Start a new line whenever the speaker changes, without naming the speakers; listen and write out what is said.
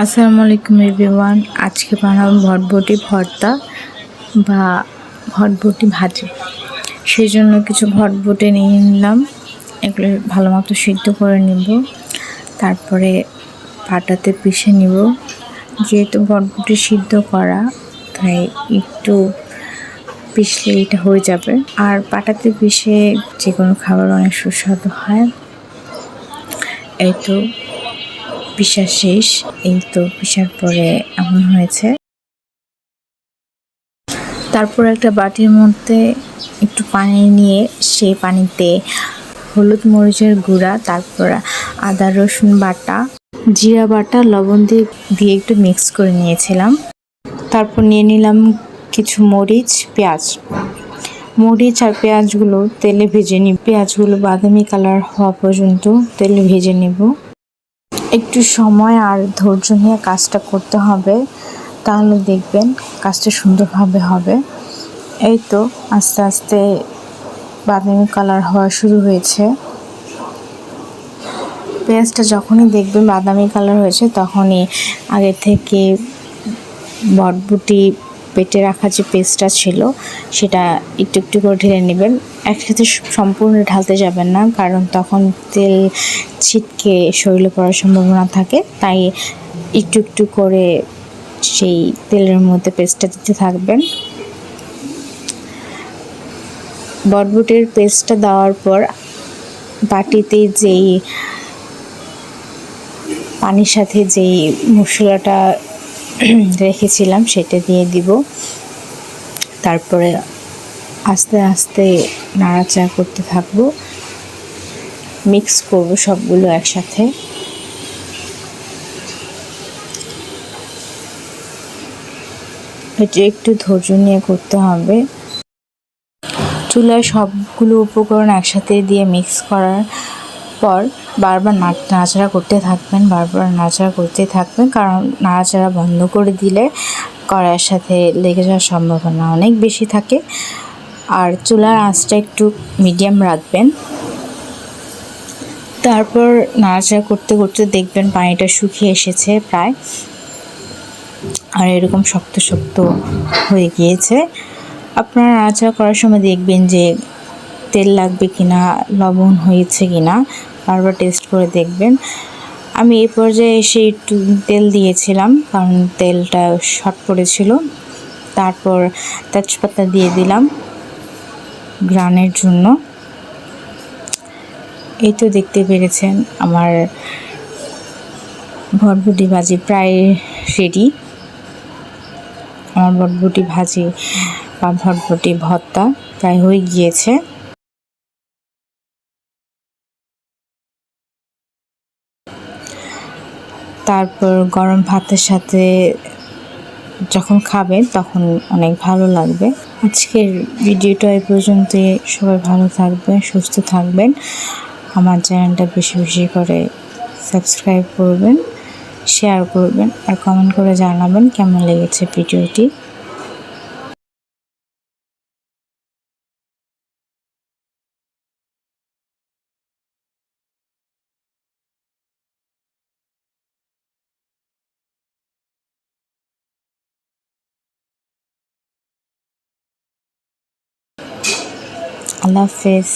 আসসালামু আলাইকুম এভরিওয়ান। আজকে বানাবো ভটভটি ভর্তা বা ভটভটি ভাজি। সেই জন্য কিছু ভটভটি নিয়ে নিলাম। এগুলো ভালো মতো সিদ্ধ করে নিব। তারপরে পাটাতে পিষে নিব। যেহেতু ভটভটি সিদ্ধ করা, তাই একটু পিষলে এটা হয়ে যাবে। আর পাটাতে পিষে যে কোনো খাবার অনেক সুস্বাদু হয়। এই তো পিসা শেষ। এই তো পিসার পরে এমন হয়েছে। তারপর একটা বাটির মধ্যে একটু পানি নিয়ে সেই পানিতে হলুদ মরিচের গুঁড়া, তারপর আদা রসুন বাটা, জিরা বাটা, লবণ দিয়ে দিয়ে একটু মিক্স করে নিয়েছিলাম। তারপর নিয়ে নিলাম কিছু মরিচ, পেঁয়াজ। মরিচ আর পেঁয়াজগুলো তেলে ভেজে নিই পেঁয়াজগুলো বাদামি কালার হওয়া পর্যন্ত তেলে ভেজে নিব। একটু সময় আর ধৈর্য নিয়ে কাজটা করতে হবে, তাহলে দেখবেন কাজটা সুন্দরভাবে হবে। এই তো আস্তে আস্তে বাদামি কালার হওয়া শুরু হয়েছে। পেঁয়াজটা যখনই দেখবেন বাদামি কালার হয়েছে, তখনই আগে থেকে বটবুটি পেটে রাখা যে পেস্টটা ছিল, সেটা একটু একটু করে ঢেলে নেবেন। একসাথে সম্পূর্ণ ঢালতে যাবেন না, কারণ তখন তেল ছিটকে শরীরে পড়ার সম্ভাবনা থাকে। তাই একটু একটু করে সেই তেলের মধ্যে পেস্টটা দিতে থাকবেন। বটবুটের পেস্টটা দেওয়ার পর বাটিতে যেই পানির সাথে যেই মশলাটা রেখেছিলাম, সেটা দিয়ে দিব। তারপরে আস্তে আস্তে নাড়াচাড়া করতে থাকব। মিক্স করব সবগুলো একসাথে। এটা একটু ধৈর্য নিয়ে করতে হবে। চুলায় সবগুলো উপকরণ একসাথে দিয়ে মিক্স করার পর বারবার নাড়াচাড়া করতে থাকবেন, বারবার নাড়াচাড়া করতে থাকবেন, কারণ নাড়াচাড়া বন্ধ করে দিলে কড়াইয়ের সাথে লেগে যাওয়ার সম্ভাবনা অনেক বেশি থাকে। আর চুলার আঁচটা একটু মিডিয়াম রাখবেন। তারপর নাড়াচাড়া করতে করতে দেখবেন পানিটা শুকিয়ে এসেছে প্রায়। আর এরকম শক্ত শক্ত হয়ে গিয়েছে। আপনারা নাড়াচাড়া করার সময় দেখবেন যে তেল লাগবে কিনা, লবণ হয়েছে কিনা। বারবার টেস্ট করে দেখবেন। আমি এই পর্যায়ে এসে একটু তেল দিয়েছিলাম, কারণ তেলটা শর্ট পড়েছিল। তারপর তেজপাতা দিয়ে দিলাম গ্রানের জন্য। এই তো দেখতে পেরেছেন, আমার ভটভুটি ভাজি প্রায় রেডি আমার ভটভুটি ভাজি বা ভটভুটি ভর্তা প্রায় হয়ে গিয়েছে। তারপর গরম ভাতের সাথে যখন খাবেন তখন অনেক ভালো লাগবে। আজকের ভিডিওটা এই পর্যন্তই। সবাই ভালো থাকবেন, সুস্থ থাকবেন। আমার চ্যানেলটা বেশি বেশি করে সাবস্ক্রাইব করবেন, শেয়ার করবেন আর কমেন্ট করে জানাবেন কেমন লেগেছে ভিডিওটি। আল্লাহ হাফেজ